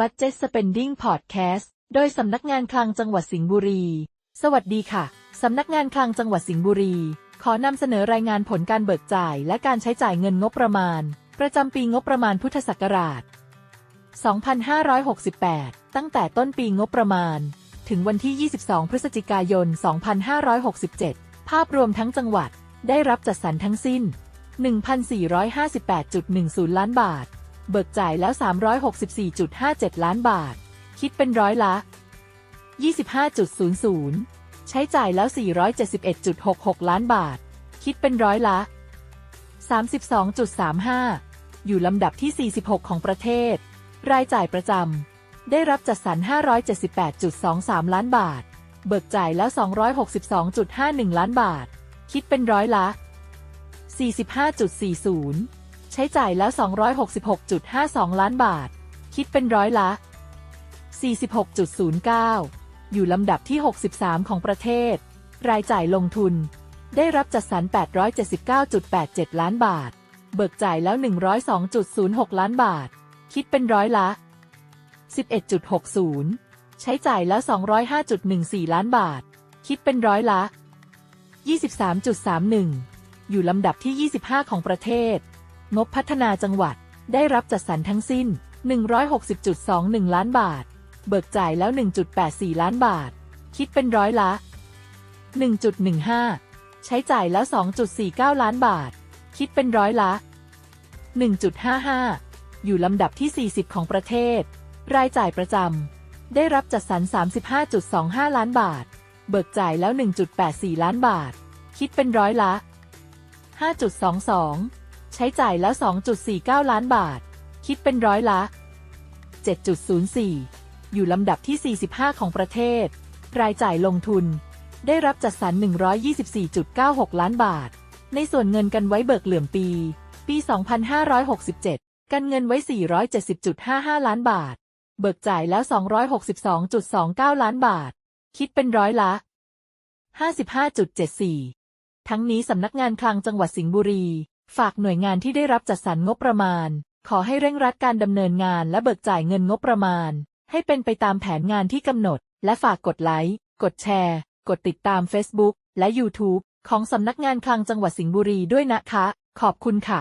Budget Spending Podcast โดยสำนักงานคลังจังหวัดสิงห์บุรี สวัสดีค่ะ สำนักงานคลังจังหวัดสิงห์บุรี ขอนำเสนอรายงานผลการเบิกจ่ายและการใช้จ่ายเงินงบประมาณ ประจำปีงบประมาณพุทธศักราช 2568 ตั้งแต่ต้นปีงบประมาณ ถึงวันที่ 22 พฤศจิกายน 2567 ภาพรวมทั้งจังหวัดได้รับจัดสรรทั้งสิ้น 1,458.10 ล้านบาท เบิกจ่ายแล้ว 364.57 ล้านบาท คิดเป็นร้อยละ 25.00 ใช้จ่ายแล้ว 471.66 ล้านบาท คิดเป็นร้อยละ 32.35 อยู่ลำดับที่ 46 ของประเทศ รายจ่ายประจำ ได้รับจัดสรร 578.23 ล้านบาท เบิกจ่ายแล้ว 262.51 ล้านบาท คิดเป็นร้อยละ 45.40 ใช้จ่ายแล้ว 266.52 ล้านบาท คิดเป็นร้อยละ 46.09 อยู่ลำดับที่ 63 ของประเทศ รายจ่ายลงทุน ได้รับจัดสรร 879.87 ล้านบาท เบิกจ่ายแล้ว 102.06 ล้านบาท คิดเป็นร้อยละ 11.60 ใช้จ่ายแล้ว 205.14 ล้านบาท คิดเป็นร้อยละ 23.31 อยู่ลำดับที่ 25 ของประเทศ งบพัฒนาจังหวัด ได้รับจัดสรรทั้งสิ้น 160.21 ล้านบาท เบิกจ่ายแล้ว 1.84 ล้านบาท คิดเป็นร้อยละ 1.15 ใช้จ่ายแล้ว 2.49 ล้านบาท คิดเป็นร้อยละ 1.55 อยู่ลำดับที่ 40 ของประเทศ รายจ่ายประจำ ได้รับจัดสรร 35.25 ล้านบาท เบิกจ่ายแล้ว 1.84 ล้านบาท คิดเป็นร้อยละ 5.22 ใช้จ่ายแล้ว 2.49 ล้านบาท คิดเป็นร้อยละ 7.04 อยู่ลำดับที่ 45 ของประเทศ รายจ่ายลงทุน ได้รับจัดสรร 124.96 ล้านบาท ในส่วนเงินกันไว้เบิกเหลื่อมปี ปี 2567 กันเงินไว้ 470.55 ล้านบาท เบิกจ่ายแล้ว 262.29 ล้านบาท คิดเป็นร้อยละ 55.74 ทั้งนี้สำนักงานคลังจังหวัดสิงห์บุรี ฝากหน่วยงานที่ได้รับจัดสรรงบประมาณ ขอให้เร่งรัดการดำเนินงานและเบิกจ่ายเงินงบประมาณ ให้เป็นไปตามแผนงานที่กำหนด และฝากกดไลค์ กดแชร์ กดติดตาม Facebook และ YouTube ของสำนักงานคลังจังหวัดสิงห์บุรีด้วยนะคะ ขอบคุณค่ะ